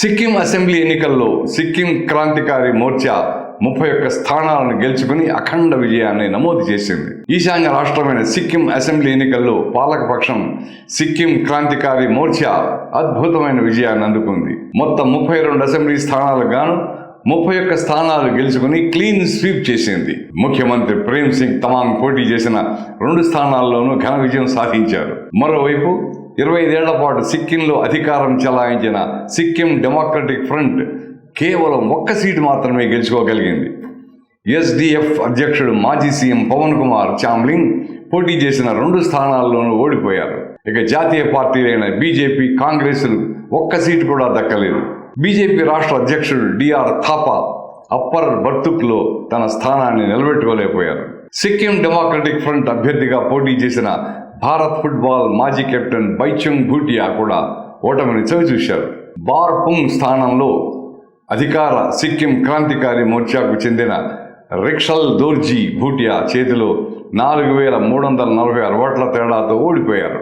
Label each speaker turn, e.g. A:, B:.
A: Sikkim assembly ఎన్నికల్లో సిక్కిం క్రాంతికారి మోర్చా ముప్పై ఒక్క స్థానాలను గెలుచుకుని అఖండ విజయాన్ని నమోదు చేసింది. ఈశాన్య రాష్ట్రమైన సిక్కిం అసెంబ్లీ ఎన్నికల్లో పాలకపక్షం సిక్కిం క్రాంతికారి మోర్చా అద్భుతమైన విజయాన్ని అందుకుంది. మొత్తం ముప్పై రెండు అసెంబ్లీ స్థానాలకు గాను ముప్పై ఒక్క స్థానాలు గెలుచుకుని క్లీన్ స్వీప్ చేసింది. ముఖ్యమంత్రి ప్రేమ్ సింగ్ తమాంగ్ పోటీ చేసిన రెండు స్థానాల్లోనూ ఘన విజయం సాధించారు. మరోవైపు ఇరవై ఐదేళ్ళ పాటు సిక్కింలో అధికారం చెలాయించిన సిక్కిం డెమోక్రటిక్ ఫ్రంట్ కేవలం ఒక్క సీటు మాత్రమే గెలుచుకోగలిగింది. ఎస్డిఎఫ్ అధ్యక్షుడు మాజీ సీఎం పవన్ కుమార్ చామ్లింగ్ పోటీ చేసిన రెండు స్థానాల్లోనూ ఓడిపోయారు. ఇక జాతీయ పార్టీలైన బీజేపీ కాంగ్రెస్లు ఒక్క సీటు కూడా దక్కలేదు. బీజేపీ రాష్ట్ర అధ్యక్షుడు డిఆర్ థాపా అప్పర్ బర్తుక్లో తన స్థానాన్ని నిలబెట్టుకోలేకపోయారు. సిక్కిం డెమోక్రటిక్ ఫ్రంట్ అభ్యర్థిగా పోటీ చేసిన భారత్ ఫుట్బాల్ మాజీ కెప్టెన్ బైచుంగ్ భూటియా కూడా ఓటమిని చవిచూశారు. బార్పుంగ్ స్థానంలో అధికార సిక్కిం క్రాంతికారి మోర్చాకు చెందిన రిక్షల్ దోర్జీ భూటియా చేతిలో నాలుగు వేల మూడు వందల నలభై ఆరు ఓట్ల తేడాతో ఓడిపోయారు.